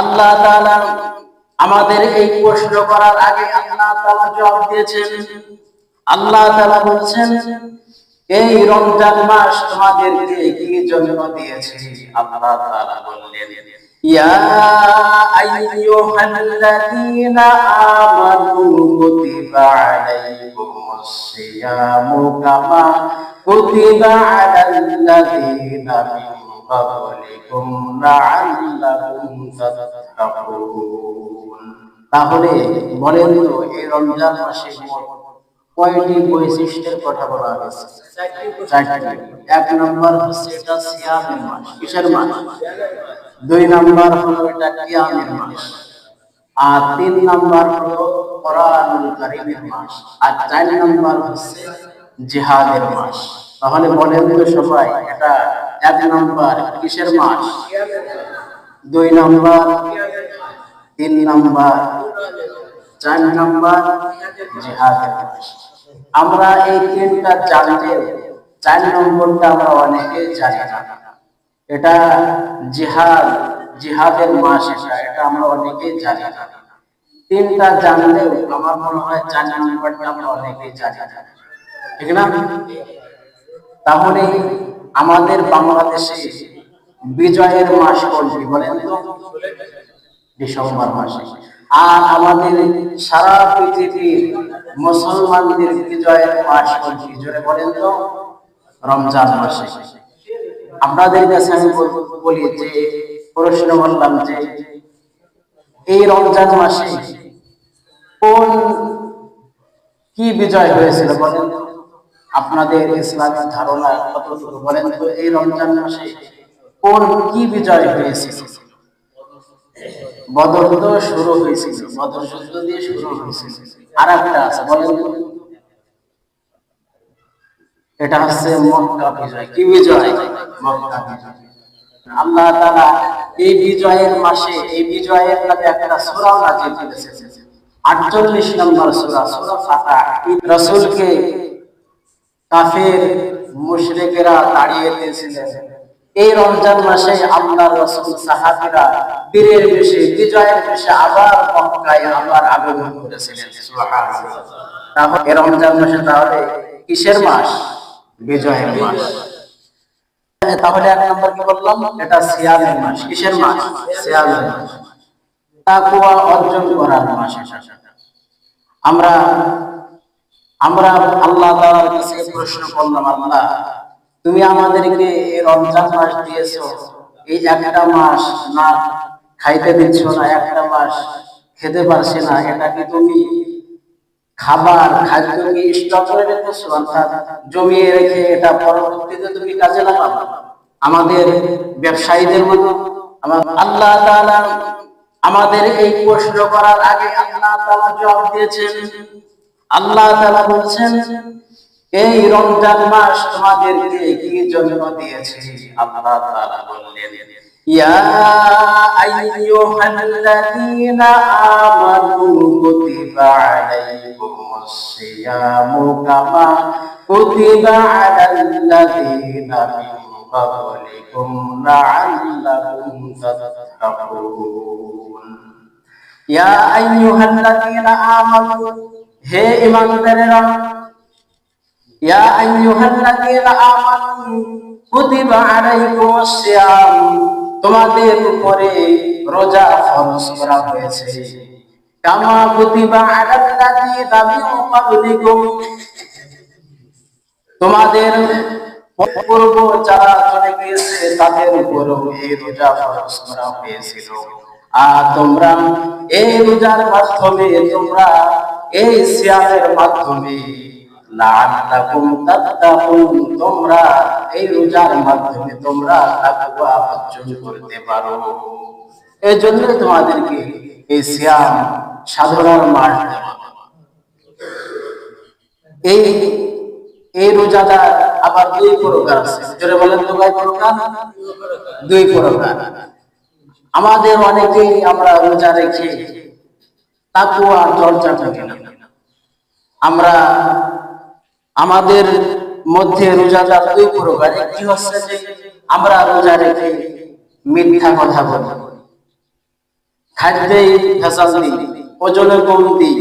আল্লাহ আমাদের এই প্রশ্ন করার আগে আল্লাহ জবাব দিয়েছেন। আল্লাহ বলছেন, এই রমজান মাস তোমাদেরকে কি জন্য দিয়েছি? আল্লাহ বললেন, ইয়া আইয়ুহাল্লাযীনা قبلكم لعلكم تتقون তাহলে বলেন তো এই রমজান মাসে মোট কয়টি বৈশিষ্ট্যের কথা বলা হয়েছে চারটি এক নম্বর হচ্ছে এটা সিয়ামের মাস কিসের মাস দুই নম্বর হলো এটা কিয়ামের মাস আর তিন নম্বর হলো কোরআনুল কারীমের মাস আর চার নম্বর হচ্ছে জিহাদের মাস তাহলে বলেন তো সবাই এটা এক নম্বর, কিসের মাস? দুই নম্বর, তিন নম্বর, চার নম্বর আমরা এই তিনটা জানতে, চার নম্বরটা আমরা অনেকে জানি না। এটা জিহাদ, জিহাদের মাস এটা এটা আমরা অনেকেই জানি না। তিনটা জানলেও আমার মনে হয় চার নম্বরটা আমরা অনেকেই জানি না। ঠিক না? তাহলে আমাদের বাংলাদেশে বিজয়ের মাস কোনটি বলেন তো? ডিসেম্বর মাসে। আর আমাদের সারা পৃথিবীর মুসলমানদের বিজয়ের মাস কোনটি জোরে বলেন তো? রমজান মাসে। আপনাদের কাছে আমি বলি যে, প্রশ্ন করলাম যে, এই রমজান মাসে কোন কি বিজয় হয়েছিল বলেন তো? আপনাদের ইসলামের ধারণা কতটুকু বলেন তো এই রমজান মাসে কোন কি বিজয় হয়েছিল? বদর তো শুরু হয়েছিল, বদর যুদ্ধ দিয়ে শুরু হয়েছিল। আর একটা আছে, বলেন এটা হচ্ছে মক্কা বিজয়। কি বিজয়? মক্কা বিজয়। আল্লাহ এই বিজয়ের মাসে, এই বিজয়ের নামে একটা সূরা নাযিল করেছেন। 48 নম্বর সূরা সূরা ফাতহ। রাসূলকে কাফের মুশরিকেরা তাড়িয়ে দিয়েছিলেন এই রমজান মাসে আল্লাহর রাসূল, সাহাবীরা বীরের বেশে, বিজয়ের বেশে আবার মক্কায় আবার আগমন করেছিলেন। তাহলে এই রমজান মাসে তাহলে কিসের মাস? বিজয়ের মাস। তাহলে এক নম্বর কি বললাম? এটা সিয়ামের মাস। কিসের মাস? সিয়ামের মাস। তাকওয়া অর্জন করার মাস। আমরা আমরা আল্লাহ তাআলার কাছে প্রশ্ন করলাম, আল্লাহ, তুমি আমাদেরকে এই রমজান মাস দিয়েছ, এই একটা মাস না খাইতে দিচ্ছ না, একটা মাস খেতে পারছি না, এটা কি তুমি খাবার, খাদ্য কি স্টক করে রেখেছো? অর্থাৎ জমিয়ে রেখে এটা পরবর্তীতে তুমি কাজে লাগাবো? আমাদের ব্যবসায়ীদের মতো আল্লাহ আমাদের এই প্রশ্ন করার আগে আল্লাহ জবাব দিয়েছেন আল্লাহ তাআলা বলছেন এই রমজান মাস তোমাদেরকে কি জন্য দিয়েছি আল্লাহ তাআলা বললেন ইয়া আইয়ুহাল্লাযীনা আমানু কুতিবা আলাইকুমুস সিয়ামু কামা কুতিবা আলাল্লাযীনা মিন قبلكم لعلكم تتقون ইয়া আইয়ুহাল্লাযীনা আমানু হে ঈমানদারেরা ইয়া আইয়ুহাল্লাযীনা আমানু কুতিবা আলাইকুমুস সিয়াম তোমাদের উপরে রোজা ফরজ করা হয়েছে। কামা কুতিবা আলাল্লাযীনা মিন ক্বাবলিকুম। তোমাদের পূর্ব যারা চলে গিয়েছে, তাদের উপরও এই রোজা ফরজ করা হয়েছিল। আর তোমরা এই রোজার মাধ্যমে তোমরা এই সিয়ামের মাধ্যমে তোমরা এই রোজার মাধ্যমে তোমরা করতে পারো। এই জন্য তোমাদেরকে এই সিয়াম সাধনার দেওয়া। এই এই রোজাদার আবার দুই প্রকার আছে। বলেন তো প্রকার দুই প্রকার। আমাদের অনেকেই আমরা রোজা রেখে তাকুয়া চর্চা করি না। আমরা আমাদের মধ্যে রোজাদার দুই প্রকার একটি হচ্ছে যে আমরা রোজা রেখে মিথ্যা কথা বলি। দিই ওজনে কম দিই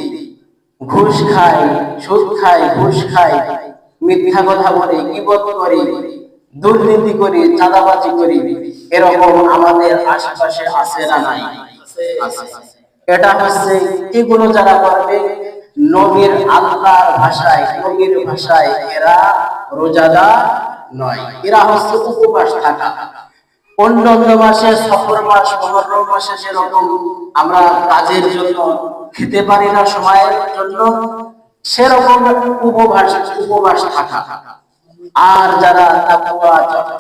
ঘুষ খাই, সুদ খাই, ঘুষ খাই, মিথ্যা কথা বলি কিবত করি, দুর্নীতি করি, চাঁদাবাজি করি, এরকম আমাদের আশেপাশে আছে না নাই? আছে। এটা হচ্ছে এগুলো যারা করবে, নবীর আল্লাহর ভাষায়, নবীর ভাষায় এরা রোজাদার নয়। এরা হচ্ছে উপবাস থাকা। মাসে সফর মাস মাসে যেরকম আমরা কাজের জন্য খেতে পারি না, সময়ের জন্য, সেরকম উপবাস উপবাস থাকা। আর যারা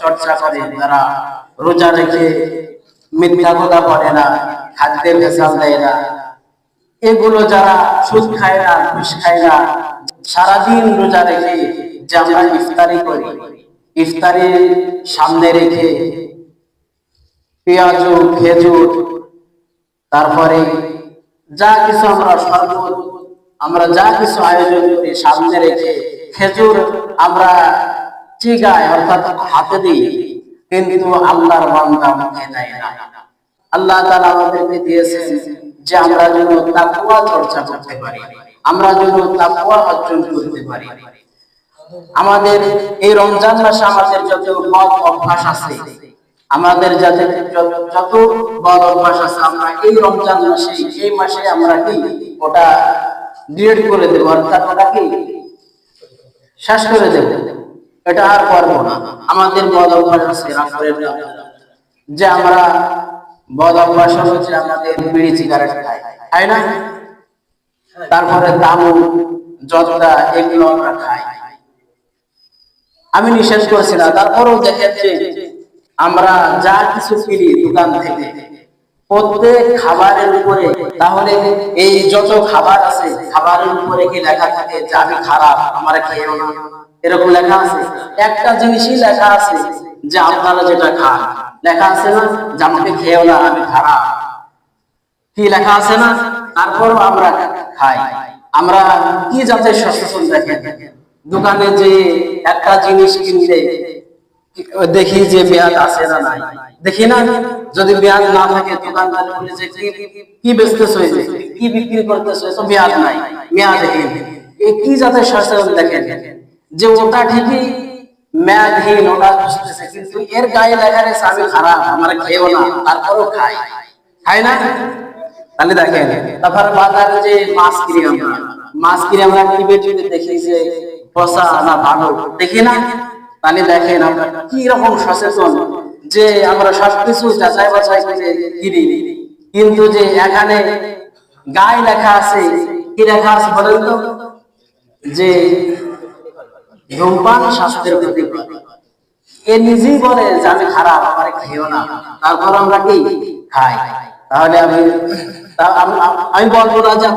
চর্চা করে যারা রোজা রেখে মিথ্যা কথা বলে না খাদ্যে ভেসাল দেয় না। এগুলো যারা সুদ খায় না, ঘুষ খায় না, সারাদিন রোজা রেখে যে আমরা ইফতারি করি ইফতারির সামনে রেখে পেঁয়াজ, খেজুর, তারপরে যা কিছু আমরা শরবত আমরা যা কিছু আয়োজন করি সামনে রেখে খেজুর আমরা চিগায়, অর্থাৎ হাতে দিই। কিন্তু আল্লাহর বান্দা মুখে দেয় না। আল্লাহ তাআলা আমাদেরকে দিয়েছেন যে আমরা যেন তাকওয়া চর্চা করতে পারি, আমরা যেন তাকওয়া অর্জন করতে পারি। আমাদের এই রমজান মাসে আমাদের যত বদ অভ্যাস আছে, আমাদের যত- যত বদ অভ্যাস আছে, আমরা এই রমজান মাসে, এই মাসে আমরা কি ওটা ডিলিট করে দেবো, অর্থাৎ ওটা কি? শেষ করে দেব। এটা আর করব না। আমাদের বদ অভ্যাস আছে যে আমরা বদ অভ্যাস হচ্ছে আমাদের বিড়ি সিগারেট খাই। খাই না? তারপরে তামু, জর্দা, এগুলো আমরা খাই। আমি নিষেধ করছি না, তারপরেও দেখেন যে আমরা যা কিছু কিনি দোকান থেকে, প্রত্যেক খাবারের উপরে, তাহলে এই যত খাবার আছে, খাবারের উপরে কি লেখা থাকে যে আমি খারাপ, আমার খেয়েও না? এরকম লেখা আছে? একটা জিনিসই লেখা আছে যে আপনারা যেটা খান। লেখা আছে না যে আমাকে খেয়েও না, আমি খারাপ। কি লেখা আছে না? তারপরও আমরা খাই। আমরা কি জাতের সচেতন দেখেন? দোকানে যে একটা জিনিস কিনতে দেখি যে মেয়াদ আছে না নাই। দেখি না? যদি মেয়াদ না থাকে, দোকানদার বলে যে, কি বেচতেছ কি বিক্রি করতেছ? তো মেয়াদ নাই। মেয়াদহীন এ কি জাতের সচেতন দেখেন? যে ওটা ঠিকই মেয়াদহীন ওটা বুঝতেছে কিন্তু এর গায়ে লেখা রয়েছে আমি খারাপ, আমার খেয়েও না, তারপরও খাই। খাই না? তাহলে দেখেন, তারপর বাজারে যে মাছ কিনি আমরা, মাছ কিনে আমরা টিভি টিভি দেখি যে পচা না ভালো, দেখি না? তাহলে দেখেন আমরা কি রকম সচেতন যে আমরা সবকিছু যাচাই বাছাই করে কিনি। কিন্তু যে এখানে গায়ে লেখা আছে, কি লেখা আছে বলেন তো? যে ধূমপান স্বাস্থ্যের ক্ষতি এ নিজেই বলে যে আমি খারাপ, আমার খেয়েও না। তারপর আমরা কি? খাই। তাহলে আমি আম- বলব না যে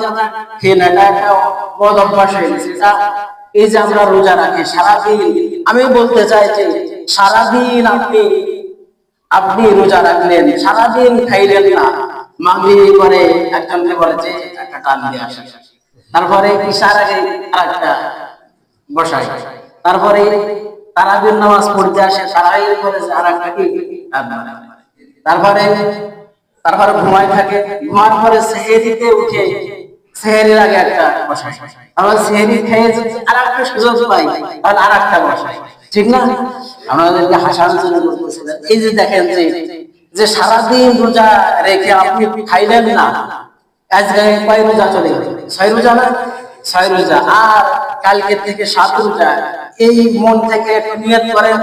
খেয়ে না, এটা একটা বদ অভ্যাস হয়ে গেছে। এই যে আমরা রোজা রাখি, সারাদিন আমি বলতে চাই যে সারাদিন আপনি আপনি রোজা রাখলেন, সারাদিন খাইলেন না। মাগরি করে একজনকে বলে যে, একটা টান দিয়ে আসে তারপরে আগে আরেকটা বসাই তারপরে তারাবির নামাজ পড়তে আসে একটা কি? তারপরে তারপরে ঘুমায় থাকে। ঘুমার পরে সেহেরিতে উঠে, সেহেরির আগে একটা বসাই আবার সেহেরি খেয়ে আর একটা সুযোগ পাই, তাহলে আর একটা বসাই ঠিক না? আমাদেরকে হাসানোর জন্য এই যে দেখেন যে যে সারাদিন রোজা রেখে আপনি খাইলেন না, আজকে কয় রোজা চলে গেল। ছয় রোজা না? ছয় রোজা। আর কালকে থেকে সাত রোজা। এই মন থেকে নিয়ত করেন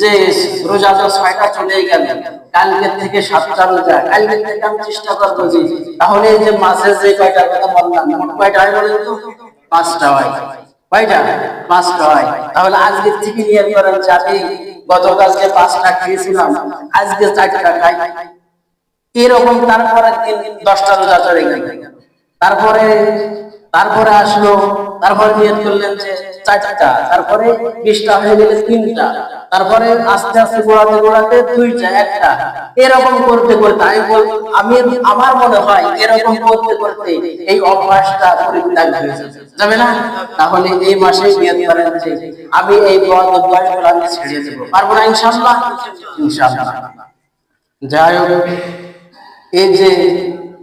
যে রোজা তো ছয়টা চলে গেল। কালকে থেকে সাতটা রোজা। কালকে থেকে আমি চেষ্টা করব যে তাহলে যে মাসের যে কয়টা কথা বললাম মোট কয়টা হয় বলেন তো? পাঁচটা হয়। কয়টা? পাঁচটা হয়। তাহলে আজকে থেকে নিয়ত করেন আমি গতকালকে পাঁচটা খেয়েছিলাম, আজকে চারটা খাই। এরকম তারপরে দিন দশটা রোজা চলে গেল। তারপরে তারপরে আসলো, তারপরে নিয়ত করলেন যে চারটা, তারপরে বিশটা হয়ে গেলে তিনটা, তারপরে আস্তে আস্তে গোড়াতে গোড়াতে দুইটা, একটা। এরকম করতে করতে আমি বল, আমি, আমার মনে হয় এরকম করতে করতে এই অভ্যাসটা পরিত্যাগ হয়ে যাবে। যাবে না? তাহলে এই মাসে নিয়ত করেন যে আমি এই বদ অভ্যাসগুলো আমি ছেড়ে দেবো। পারব না ইনশাল্লাহ ইনশাল্লাহ যাই হোক, এই যে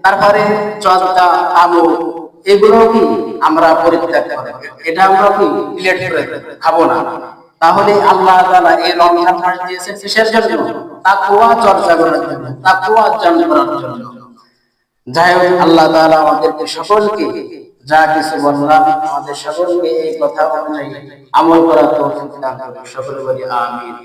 তারপরে চর্চা আলো এগুলো কি আমরা পরিত্যাগ করে? এটা আমরা কি প্লেট করে খাব না? তাহলে আল্লাহ তাআলা এই রমজান মাস দিয়েছেন কিসের জন্য? তাকওয়া চর্চা করার জন্য, তাকওয়া অর্জন করার জন্য। যাই হোক, আল্লাহ তাআলা আমাদেরকে সকলকে যা কিছু বললাম, আমাদের সকলকে এই কথা অনুযায়ী আমল করার তৌফিক দান করুন। সকলে বলি আমিন।